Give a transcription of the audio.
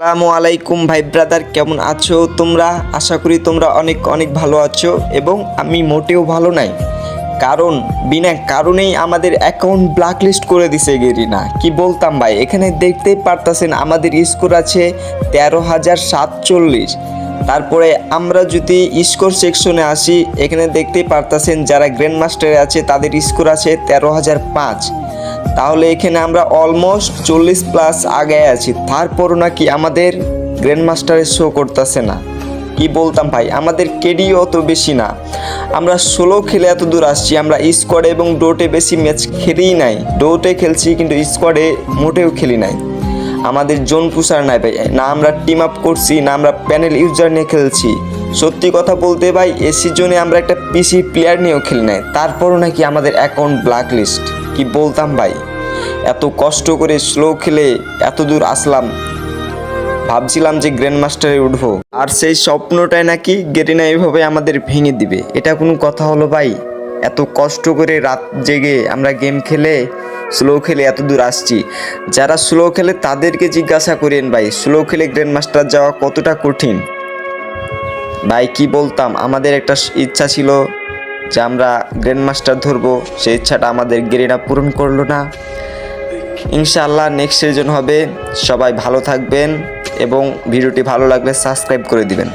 আসসালামু আলাইকুম ভাই ব্রাদার, কেমন আছো তোমরা? আশা করি তোমরা অনেক অনেক ভালো আছো এবং আমি মোটেও ভালো নাই। কারণ, বিনা কারণেই আমাদের অ্যাকাউন্ট ব্ল্যাকলিস্ট করে দিছে গেরিনা। কি বলতাম ভাই, এখানে দেখতেই পারতাছেন আমাদের স্কোর আছে তেরো হাজার সাতচল্লিশ। তারপরে আমরা যদি স্কোর সেকশনে আসি, এখানে দেখতেই পারতাছেন যারা গ্র্যান্ড মাস্টারে আছে, তাদের স্কোর আছে তেরো হাজার পাঁচ। তাহলে এখানে আমরা অলমোস্ট চল্লিশ প্লাস আগে আছি। তারপরও নাকি আমাদের গ্র্যান্ড মাস্টারে শো করতেছে না। কি বলতাম ভাই? আমাদের কেডিও অত বেশি না। আমরা ষোলো খেলে এত দূর আসছি। আমরা স্কোয়াডে এবং ডোটে বেশি ম্যাচ খেলেই নাই। ডোটে খেলছি কিন্তু স্কোয়াডে মোটেও খেলি নাই। আমাদের জোন পুষার নাই ভাই। না আমরা টিম আপ করছি, না আমরা প্যানেল ইউজার নিয়ে খেলছি। সত্যি কথা বলতে ভাই, এ সিজনে আমরা একটা পিসি প্লেয়ার নিয়েও খেলি নাই। তারপরও নাকি আমাদের অ্যাকাউন্ট ব্ল্যাক লিস্ট কি বলতাম ভাই? এত কষ্ট করে স্লো খেলে এত দূর আসলাম। ভাবছিলাম যে গ্র্যান্ড মাস্টারে উঠবো। আর সেই স্বপ্নটাই নাকি গেরিনা এইভাবে আমাদের ভেঙে দিবে। এটা কোনো কথা হলো ভাই? এত কষ্ট করে রাত জেগে আমরা গেম খেলে স্লো খেলে এত দূর আসছি। যারা স্লো খেলে তাদেরকে জিজ্ঞাসা করেন ভাই স্লো খেলে গ্র্যান্ড মাস্টার যাওয়া কতটা কঠিন? ভাই, কি বলতাম? আমাদের একটা ইচ্ছা ছিল যে আমরা গ্র্যান্ড মাস্টার ধরবো, সেই ইচ্ছাটা আমাদের গেরিনা পূরণ করল না। ইনশাআল্লাহ নেক্সট সিজন হবে। সবাই ভালো থাকবেন এবং ভিডিওটি ভালো লাগলে সাবস্ক্রাইব করে দিবেন।